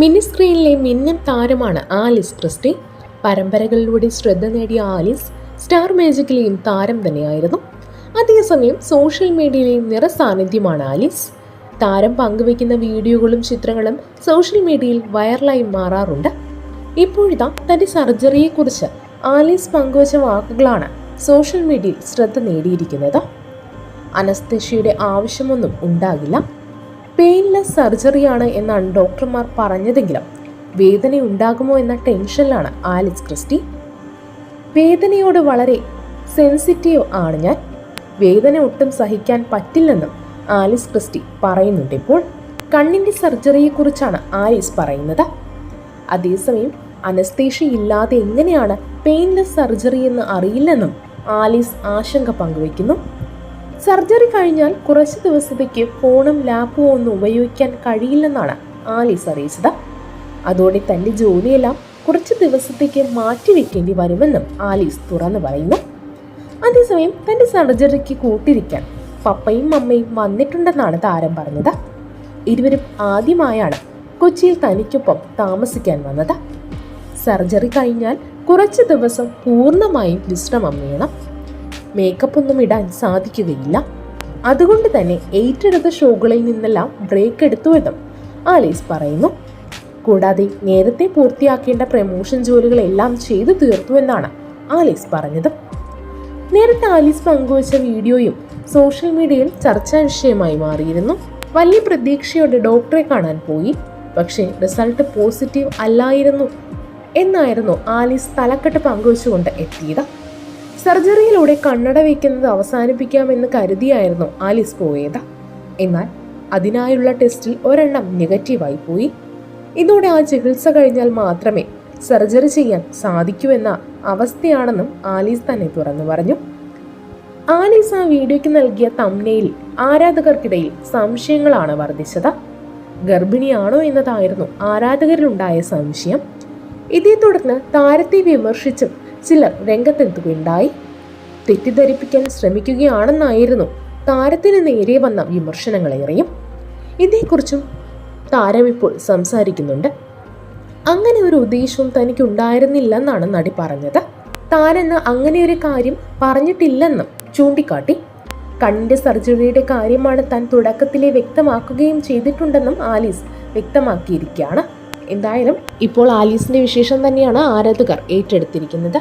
Mini സ്ക്രീനിലെ മിന്നൻ താരമാണ് Alice Christy. പരമ്പരകളിലൂടെ ശ്രദ്ധ നേടിയ ആലിസ് സ്റ്റാർ മാജിക്കിലെയും താരം തന്നെയായിരുന്നു. അതേസമയം സോഷ്യൽ മീഡിയയിലെയും നിറസാന്നിധ്യമാണ് ആലിസ്. താരം പങ്കുവെക്കുന്ന വീഡിയോകളും ചിത്രങ്ങളും സോഷ്യൽ മീഡിയയിൽ വൈറലായി മാറാറുണ്ട്. ഇപ്പോഴിതാ തന്റെ സർജറിയെക്കുറിച്ച് ആലീസ് പങ്കുവച്ച വാക്കുകളാണ് സോഷ്യൽ മീഡിയയിൽ ശ്രദ്ധ നേടിയിരിക്കുന്നത്. അനസ്തേഷ്യയുടെ ആവശ്യമൊന്നും ഉണ്ടാകില്ല. പെയിൻലെസ് സർജറിയാണ് എന്നാണ് ഡോക്ടർമാർ പറഞ്ഞതെങ്കിലും വേദന ഉണ്ടാകുമോ എന്ന ടെൻഷനിലാണ് ആലിസ് ക്രിസ്റ്റി. വേദനയോട് വളരെ സെൻസിറ്റീവ് ആണ് ഞാൻ. വേദന ഒട്ടും സഹിക്കാൻ പറ്റില്ലെന്നും ആലിസ് ക്രിസ്റ്റി പറയുന്നുണ്ട് ഇപ്പോൾ. കണ്ണിന്റെ സർജറിയെക്കുറിച്ചാണ് ആലിസ് പറയുന്നത്. അതേസമയം അനസ്തേഷ്യ ഇല്ലാതെ എങ്ങനെയാണ് പെയിൻലെസ് സർജറി എന്ന് അറിയില്ലെന്നും ആലിസ് ആശങ്ക പങ്കുവയ്ക്കുന്നു. സർജറി കഴിഞ്ഞാൽ കുറച്ച് ദിവസത്തേക്ക് ഫോണും ലാപ്പും ഒന്നും ഉപയോഗിക്കാൻ കഴിയില്ലെന്നാണ് ആലീസ് അറിയിച്ചത്. അതോടെ തന്റെ ജോലിയെല്ലാം കുറച്ച് ദിവസത്തേക്ക് മാറ്റിവെക്കേണ്ടി വരുമെന്നും ആലീസ് തുറന്നു പറയുന്നു. അതേസമയം തന്റെ സർജറിക്ക് കൂട്ടിരിക്കാൻ പപ്പയും അമ്മയും വന്നിട്ടുണ്ടെന്നാണ് താരം പറഞ്ഞത്. ഇരുവരും ആദ്യമായാണ് കൊച്ചിയിൽ തനിക്കൊപ്പം താമസിക്കാൻ വന്നത്. സർജറി കഴിഞ്ഞാൽ കുറച്ച് ദിവസം പൂർണമായും വിശ്രമം വേണം. മേക്കപ്പ് ഒന്നും ഇടാൻ സാധിക്കുകയില്ല. അതുകൊണ്ട് തന്നെ ഏറ്റെടുത്ത ഷോകളിൽ നിന്നെല്ലാം ബ്രേക്ക് എടുത്തുവെന്നും ആലീസ് പറയുന്നു. കൂടാതെ നേരത്തെ പൂർത്തിയാക്കേണ്ട പ്രമോഷൻ ജോലികളെല്ലാം ചെയ്തു തീർത്തുവെന്നാണ് ആലീസ് പറഞ്ഞത്. നേരത്തെ ആലീസ് പങ്കുവച്ച വീഡിയോയും സോഷ്യൽ മീഡിയയിൽ ചർച്ചാ വിഷയമായി മാറിയിരുന്നു. വലിയ പ്രതീക്ഷയോടെ ഡോക്ടറെ കാണാൻ പോയി. പക്ഷേ റിസൾട്ട് പോസിറ്റീവ് അല്ലായിരുന്നു എന്നായിരുന്നു ആലീസ് തലക്കെട്ട് പങ്കുവച്ചുകൊണ്ട് എത്തിയത്. സർജറിയിലൂടെ കണ്ണട വയ്ക്കുന്നത് അവസാനിപ്പിക്കാമെന്ന് കരുതിയായിരുന്നു ആലിസ് പോയത്. എന്നാൽ അതിനായുള്ള ടെസ്റ്റിൽ ഒരെണ്ണം നെഗറ്റീവായി പോയി. ഇതോടെ ആ ചികിത്സ കഴിഞ്ഞാൽ മാത്രമേ സർജറി ചെയ്യാൻ സാധിക്കൂ എന്ന അവസ്ഥയാണെന്നും ആലീസ് തന്നെ തുറന്നു പറഞ്ഞു. ആലീസ് ആ വീഡിയോയ്ക്ക് നൽകിയ തമ്നയിൽ ആരാധകർക്കിടയിൽ സംശയങ്ങളാണ് വർദ്ധിച്ചത്. ഗർഭിണിയാണോ എന്നതായിരുന്നു ആരാധകരിലുണ്ടായ സംശയം. ഇതേ തുടർന്ന് താരത്തെ വിമർശിച്ചും ചിലർ രംഗത്തെത്തുകയുണ്ടായി തെറ്റിദ്ധരിപ്പിക്കാൻ ശ്രമിക്കുകയാണെന്നായിരുന്നു താരത്തിന് നേരെ വന്ന വിമർശനങ്ങളേറെയും ഇതേക്കുറിച്ചും താരം ഇപ്പോൾ സംസാരിക്കുന്നുണ്ട്. അങ്ങനെ ഒരു ഉദ്ദേശവും തനിക്ക് ഉണ്ടായിരുന്നില്ലെന്നാണ് നടി പറഞ്ഞത്. താനെന്ന് ഒരു കാര്യം പറഞ്ഞിട്ടില്ലെന്നും ചൂണ്ടിക്കാട്ടി. കണ്ണിന്റെ സർജറിയുടെ കാര്യമാണ് താൻ തുടക്കത്തിലെ വ്യക്തമാക്കുകയും ചെയ്തിട്ടുണ്ടെന്നും ആലീസ് വ്യക്തമാക്കിയിരിക്കുകയാണ്. എന്തായാലും ഇപ്പോൾ ആലീസിന്റെ വിശേഷം തന്നെയാണ് ആരാധകർ ഏറ്റെടുത്തിരിക്കുന്നത്.